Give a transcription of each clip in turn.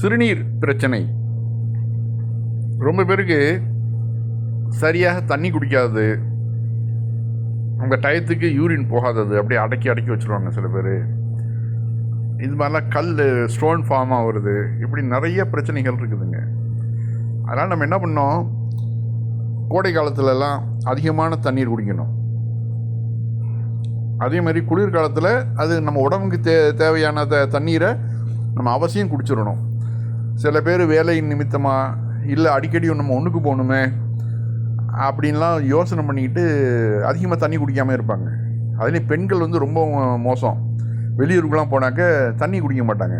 சிறுநீர் பிரச்சனை. ரொம்ப பேருக்கு சரியாக தண்ணி குடிக்காது உங்கள் டயத்துக்கு யூரின் போகாதது அப்படியே அடக்கி அடக்கி வச்சுருவாங்க சில பேர். இது மாதிரிலாம் கல் ஸ்டோன் ஃபார்ம் ஆகுறது இப்படி நிறைய பிரச்சனைகள் இருக்குதுங்க. அதனால் நம்ம என்ன பண்ணோம் கோடை காலத்துலலாம் அதிகமான தண்ணீர் குடிக்கணும். அதே மாதிரி குளிர்காலத்தில் அது நம்ம உடம்புக்கு தே தேவையான த தண்ணீரை நம்ம அவசியம் குடிச்சிடணும். சில பேர் வேலை நிமித்தமாக இல்லை அடிக்கடி நம்ம ஒன்றுக்கு போகணுமே அப்படின்லாம் யோசனை பண்ணிக்கிட்டு அதிகமாக தண்ணி குடிக்காமல் இருப்பாங்க. அதுலேயும் பெண்கள் வந்து ரொம்ப மோசம். வெளியூருக்குலாம் போனாக்க தண்ணி குடிக்க மாட்டாங்க.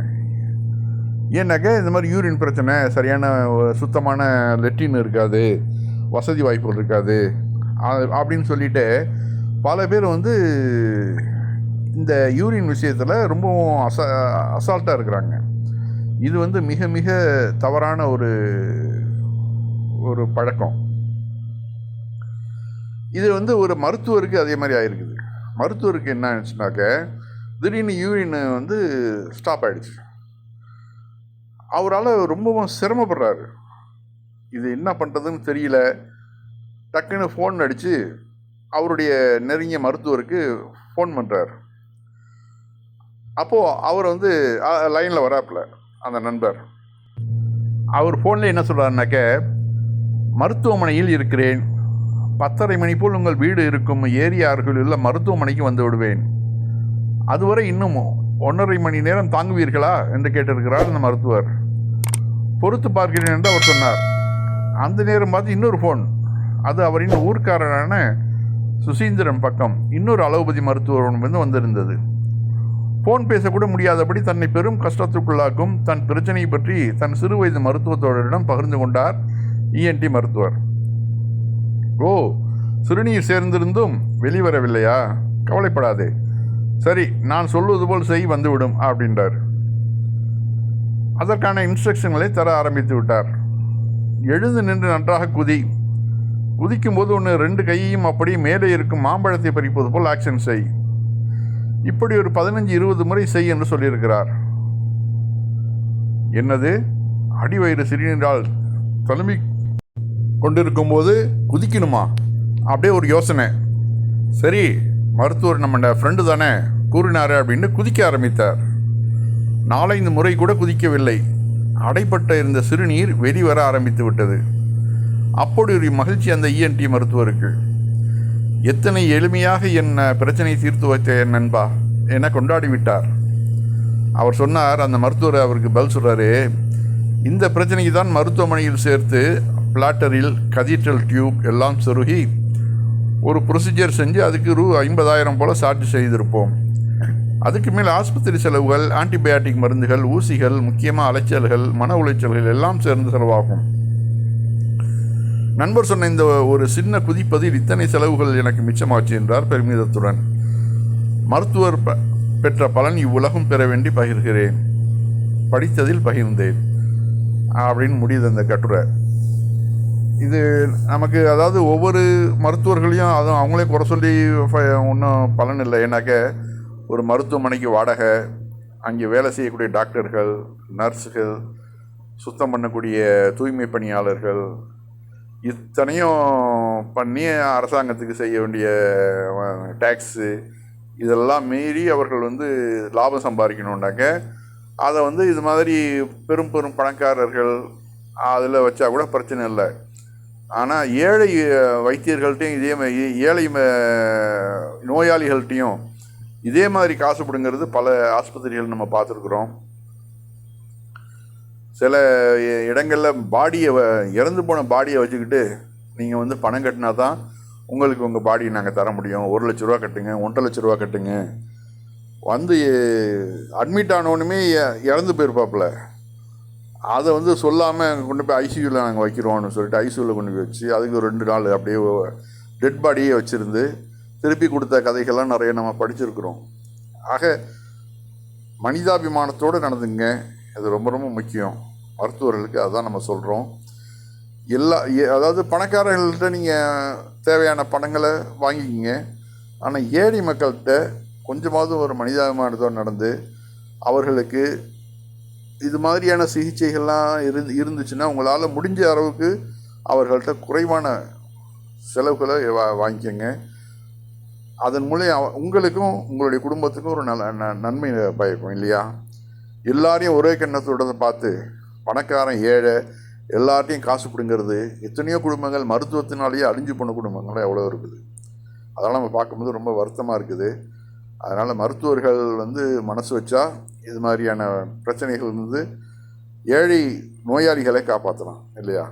ஏன்னாக்க இந்த மாதிரி யூரின் பிரச்சனை சரியான சுத்தமான லெட்டின் இருக்காது வசதி வாய்ப்புகள் இருக்காது அப்படின்னு சொல்லிட்டு பல பேர் வந்து இந்த யூரின் விஷயத்தில் ரொம்பவும் அச அசால்ட்டாக இருக்கிறாங்க. இது வந்து மிக மிக தவறான ஒரு ஒரு பழக்கம். இது வந்து ஒரு மருத்துவருக்கு அதே மாதிரி ஆயிருக்குது. மருத்துவருக்கு என்ன ஆயிடுச்சுனாக்க திடீர்னு யூரின் வந்து ஸ்டாப் ஆயிடுச்சு. அவரால் ரொம்பவும் சிரமப்படுறாரு. இது என்ன பண்ணுறதுன்னு தெரியல. டக்குன்னு ஃபோன் அடித்து அவருடைய நெருங்கிய மருத்துவருக்கு ஃபோன் பண்ணுறார் அப்போது அவர் வந்து லைனில் வராப்புல. அந்த நண்பர். அவர் ஃபோனில் என்ன சொல்கிறாருனாக்க மருத்துவமனையில் இருக்கிறேன். பத்தரை மணி போல் உங்கள் வீடு இருக்கும் ஏரியா அருகில் உள்ள மருத்துவமனைக்கு வந்து விடுவேன். அதுவரை இன்னும் ஒன்றரை மணி நேரம் தாங்குவீர்களா? என்று கேட்டிருக்கிறார் அந்த மருத்துவர். பொறுத்து பார்க்கிறேன் என்று அவர் சொன்னார். அந்த நேரம் பார்த்து இன்னொரு ஃபோன் அது அவரின் ஊர்க்காரரான சுசீந்திரன் பக்கம். இன்னொரு அலோபதி மருத்துவரிடமிருந்து வந்திருந்தது. ஃபோன் பேசக்கூட முடியாதபடி தன்னை பெரும் கஷ்டத்துக்குள்ளாக்கும் தன் பிரச்சனையை பற்றி தன் சிறு வயது மருத்துவத்தோடரிடம் பகிர்ந்து கொண்டார் இஎன்டி மருத்துவர். ஓ சிறுநீர் சேர்ந்திருந்தும் வெளிவரவில்லையா? கவலைப்படாதே. சரி நான் சொல்வது போல் செய் வந்துவிடும் அப்படின்றார். அதற்கான இன்ஸ்ட்ரக்ஷன்களை தர ஆரம்பித்து விட்டார். எழுந்து நின்று நன்றாக குதி. குதிக்கும்போது ஒன்று ரெண்டு கையையும் அப்படி மேலே இருக்கும் மாம்பழத்தை பறிப்பது போல் ஆக்ஷன் செய். இப்படி ஒரு பதினஞ்சு இருபது முறை செய் என்று சொல்லியிருக்கிறார். என்னது? அடிவயிறு சிறுநீரால் கொண்டிருக்கும் போது குதிக்கணுமா? அப்படியே ஒரு யோசனை. சரி மருத்துவர் நம்ம ஃப்ரெண்டு தானே கூறினார் அப்படின்னு குதிக்க ஆரம்பித்தார். நாலைந்து முறை கூட குதிக்கவில்லை. அடைப்பட்ட இருந்த சிறுநீர் வெளிவர ஆரம்பித்து விட்டது. அப்படி ஒரு மகிழ்ச்சி அந்த இஎன்டி மருத்துவருக்கு. எத்தனை எளிமையாக என் பிரச்சனை தீர்த்து வைத்த என் நண்பா? என கொண்டாடி விட்டார். அவர் சொன்னார் அந்த மருத்துவர் அவருக்கு பதில் சொல்கிறாரு இந்த பிரச்சனைக்கு தான் மருத்துவமனையில் சேர்த்து பிளாட்டரில் கதீட்ரல் டியூப் எல்லாம் சொருகி ஒரு ப்ரொசீஜர் செஞ்சு அதுக்கு ரூ ஐம்பதாயிரம் போல் சார்ஜ் செய்திருப்போம். அதுக்கு மேல் ஆஸ்பத்திரி செலவுகள் ஆன்டிபயாட்டிக் மருந்துகள் ஊசிகள் முக்கியமாக அலைச்சல்கள் மன உளைச்சல்கள் எல்லாம் சேர்ந்து செலவாகும். நண்பர் சொன்ன இந்த ஒரு சின்ன குதிப்பதில் இத்தனை செலவுகள் எனக்கு மிச்சமாச்சு என்றார் பெருமிதத்துடன். மருத்துவர் பெற்ற பலன் இவ்வுலகம் பெற வேண்டி பகிர்கிறேன். படித்ததில் பகிர்ந்தேன். அப்படின்னு முடியுது அந்த கட்டுரை. இது நமக்கு அதாவது ஒவ்வொரு மருத்துவர்களையும் அதுவும் அவங்களே குறை சொல்லி ஒன்றும் பலன் இல்லை. ஏன்னாக்க ஒரு மருத்துவமனைக்கு வாடகை அங்கே வேலை செய்யக்கூடிய டாக்டர்கள் நர்ஸுகள் சுத்தம் பண்ணக்கூடிய தூய்மை பணியாளர்கள் இத்தனையும் பண்ணி அரசாங்கத்துக்கு செய்ய வேண்டிய டேக்ஸு இதெல்லாம் மீறி அவர்கள் வந்து லாபம் சம்பாதிக்கணுன்னாக்க அதை வந்து இது மாதிரி பெரும் பெரும் பணக்காரர்கள் அதில் வச்சா கூட பிரச்சனை இல்லை. ஆனால் ஏழை வைத்தியர்கள்ட்டையும் இதே மாதிரி ஏழை நோயாளிகள்கிட்டையும் இதே மாதிரி காசு பிடுங்கிறது பல ஆஸ்பத்திரிகள் நம்ம பார்த்துருக்குறோம். சில இடங்களில் பாடியை இறந்து போன பாடியை வச்சுக்கிட்டு நீங்கள் வந்து பணம் கட்டினா தான் உங்களுக்கு உங்கள் பாடியை நாங்கள் தர முடியும். ஒரு லட்ச ரூபா கட்டுங்க ஒன்றரை லட்ச ரூபா கட்டுங்க. வந்து அட்மிட் ஆனவனுமே இறந்து போயிருப்பாப்புல. அதை வந்து சொல்லாமல் கொண்டு போய் ஐசியூவில் நாங்கள் வைக்கிறோம்னு சொல்லிட்டு ஐசியூவில் கொண்டு போய் வச்சு அதுக்கு ஒரு ரெண்டு நாள் அப்படியே டெட் பாடியே வச்சுருந்து திருப்பி கொடுத்த கதைகள்லாம் நிறைய நம்ம படிச்சிருக்கிறோம். ஆக மனிதாபிமானத்தோடு நடந்துங்க. அது ரொம்ப ரொம்ப முக்கியம். மருத்துவர்களுக்கு அதான் நம்ம சொல்கிறோம் எல்லா அதாவது பணக்காரர்கள்ட்ட நீங்கள் தேவையான பணங்களை வாங்கிக்கிங்க. ஆனால் ஏழை மக்கள்கிட்ட கொஞ்சமாவது ஒரு மனிதாபிமானத்தோடு நடந்து அவர்களுக்கு இது மாதிரியான சிகிச்சைகள்லாம் இருந்து இருந்துச்சுன்னா உங்களால் முடிஞ்ச அளவுக்கு அவர்கள்ட்ட குறைவான செலவுகளை வா வாங்கிக்கோங்க. அதன் மூலம் அவ- உங்களுக்கும் உங்களுடைய குடும்பத்துக்கும் ஒரு நல்ல ந- நன்மை பயக்கும் இல்லையா? எல்லாரையும் ஒரே கண்ணத்தோட பார்த்து பணக்காரன் ஏழை எல்லார்ட்டையும் காசு பிடுங்கிறது எத்தனையோ குடும்பங்கள் மருத்துவத்தினாலேயே அழிஞ்சு போன குடும்பங்கள் எவ்வளோ இருக்குது. அதெல்லாம் நம்ம பார்க்கும்போது ரொம்ப வருத்தமாக இருக்குது. அதனால் மருத்துவர்கள் வந்து மனசு வச்சா இது மாதிரியான பிரச்சனைகள் வந்து ஏழை நோயாளிகளை காப்பாற்றலாம் இல்லையா?